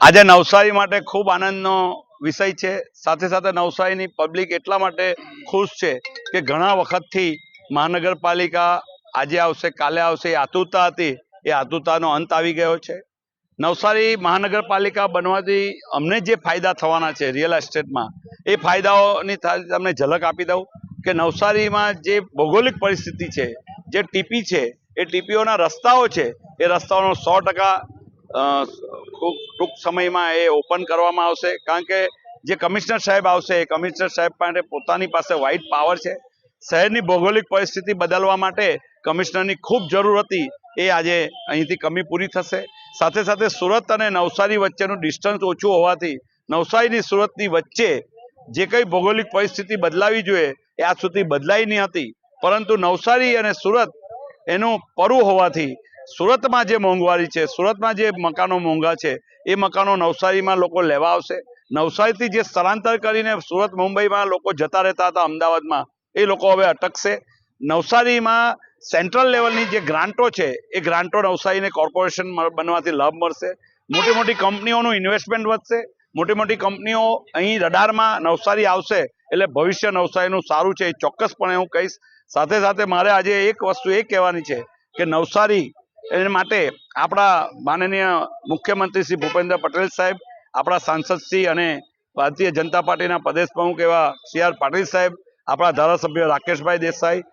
આજે નવસારી માટે ખૂબ આનંદનો વિષય છે. સાથે સાથે નવસારીની પબ્લિક એટલા માટે ખુશ છે કે ઘણા વખતથી મહાનગરપાલિકા આજે આવશે, કાલે આવશે, એ આતુરતા હતી, એ આતુરતાનો અંત આવી ગયો છે. નવસારી મહાનગરપાલિકા બનવાથી અમને જે ફાયદા થવાના છે રિયલ એસ્ટેટમાં, એ ફાયદાઓની તમને ઝલક આપી દઉં કે નવસારીમાં જે ભૌગોલિક પરિસ્થિતિ છે, જે ટીપી છે, એ ટીપીઓના રસ્તાઓ છે, એ રસ્તાઓનો સો ટકા ખૂબ ટૂંક સમયમાં એ ઓપન કરવામાં આવશે. કારણ કે જે કમિશનર સાહેબ આવશે, એ કમિશનર સાહેબ માટે પોતાની પાસે વાઇટ પાવર છે. શહેરની ભૌગોલિક પરિસ્થિતિ બદલવા માટે કમિશનરની ખૂબ જરૂર હતી. એ આજે અહીંથી કમી પૂરી થશે. સાથે સાથે સુરત અને નવસારી વચ્ચેનું ડિસ્ટન્સ ઓછું હોવાથી નવસારીની સુરતની વચ્ચે જે કંઈ ભૌગોલિક પરિસ્થિતિ બદલાવી જોઈએ, એ આજ સુધી બદલાઈ નહીં હતી. પરંતુ નવસારી અને સુરત એનું પરુ હોવાથી સુરતમાં જે મોંઘવારી છે, સુરતમાં જે મકાનો મોંઘા છે, એ મકાનો નવસારીમાં લોકો લેવા આવશે. નવસારીથી જે સ્થળાંતર કરીને સુરત, મુંબઈમાં લોકો જતા રહેતા હતા અમદાવાદમાં, એ લોકો હવે અટકશે. નવસારીમાં સેન્ટ્રલ લેવલની જે ગ્રાન્ટો છે, એ ગ્રાન્ટો નવસારીને કોર્પોરેશન બનવાથી લાભ મળશે. મોટી મોટી કંપનીઓનું ઇન્વેસ્ટમેન્ટ વધશે. મોટી મોટી કંપનીઓ અહીં રડારમાં નવસારી આવશે, એટલે ભવિષ્ય નવસારીનું સારું છે એ ચોક્કસપણે હું કહીશ. સાથે સાથે મારે આજે એક વસ્તુ એ કહેવાની છે કે નવસારી એને માટે આપણા માનનીય મુખ્યમંત્રી શ્રી ભૂપેન્દ્ર પટેલ સાહેબ, આપણા સાંસદ શ્રી અને ભારતીય જનતા પાર્ટીના પ્રદેશ પ્રમુખ એવા સી આર પાટીલ સાહેબ, આપણા ધારાસભ્ય રાકેશભાઈ દેસાઈ,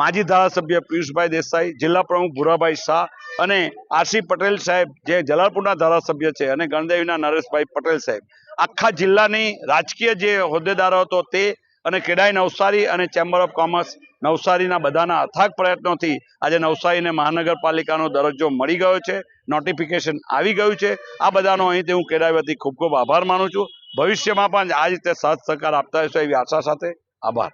માજી ધારાસભ્ય પિયુષભાઈ દેસાઈ, જિલ્લા પ્રમુખ ભુરાભાઈ શાહ અને આશી પટેલ સાહેબ, જે જલાલપુરના ધારાસભ્ય છે અને ગણદેવીના નરેશભાઈ પટેલ સાહેબ. આખા જિલ્લાની રાજકીય જે હોદ્દેદારો હતો તે અને કેડાઈ નવસારી અને ચેમ્બર ઓફ કોમર્સ નવસારીના બધાના અથાગ પ્રયત્નોથી આજે નવસારીને મહાનગરપાલિકાનો દરજ્જો મળી ગયો છે. નોટિફિકેશન આવી ગયું છે. આ બધાનો અહીંથી હું કેડાઈ વતી ખૂબ ખૂબ આભાર માનું છું. ભવિષ્યમાં પણ આ રીતે સાથ સહકાર આપતા હશો એવી આશા સાથે. આભાર.